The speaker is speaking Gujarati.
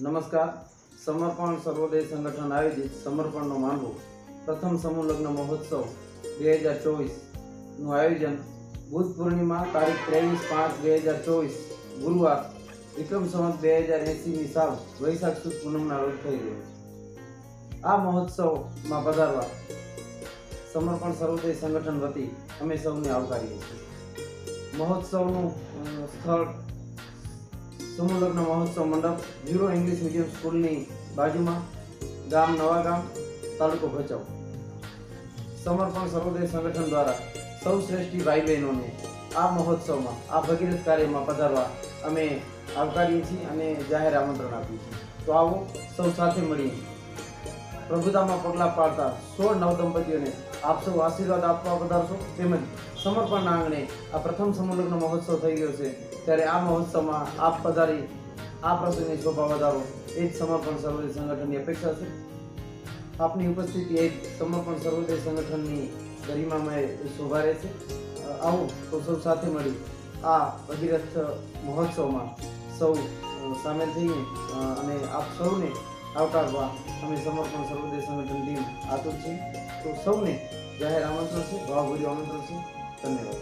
નમસ્કાર. સમર્પણ સર્વોદય સંગઠન આયોજિત સમર્પણનો માનવો પ્રથમ સમૂહ લગ્ન મહોત્સવ બે હજાર ચોવીસનું આયોજન બુધ પૂર્ણિમા તારીખ ત્રેવીસ પાંચ બે હજાર ચોવીસ ગુરુવાર વિક્રમ સંવત બે હજાર એંસીની સાવ વૈશાખ સુદ પૂનમના રોજ થઈ ગયો. આ મહોત્સવમાં પધારવા સમર્પણ સર્વોદય સંગઠન વતી અમે સૌને આવકારીએ છીએ. મહોત્સવનું સ્થળ સમૂહ મહોત્સવ મંડપ ઝીરો ઇંગ્લિશ મીડિયમ સ્કૂલની બાજુમાં ગામ નવા ગામ, તાલુકો ભચાઉ. સમર્પણ સર્વોદય સંગઠન દ્વારા સૌ શ્રેષ્ઠી ભાઈ બહેનોને આ મહોત્સવમાં, આ ભગીરથ કાર્યમાં પધારવા અમે આવકારીએ છીએ અને જાહેર આમંત્રણ આપીએ છીએ. તો આવો સૌ સાથે મળીએ. પ્રભુતામાં પગલાં પાડતા સોળ નવદંપતીઓને આપ સૌ આશીર્વાદ આપવા પધારશો. તેમજ સમર્પણના આંગણે આ પ્રથમ સમૂહ મહોત્સવ થઈ ગયો છે. ત્યારે આ મહોત્સવમાં આપ પધારી, આ પ્રસંગની શોભા વધારો. એ જ સમર્પણ સર્વોદય સંગઠનની અપેક્ષા છે. આપની ઉપસ્થિતિ એ જ સમર્પણ સર્વોદય સંગઠનની ગરિમામય શોભા રહેશે. છે આવો તો સૌ સાથે મળી આ ભગીરથ મહોત્સવમાં સૌ સામેલ થઈએ અને આપ સૌને આવકારવા અમે સમર્પણ સર્વોદય સંગઠન ટીમ આતુર છીએ. તો સૌને જાહેર આમંત્રણ છે. ભાવભર્યું આમંત્રણ છે. ધન્યવાદ.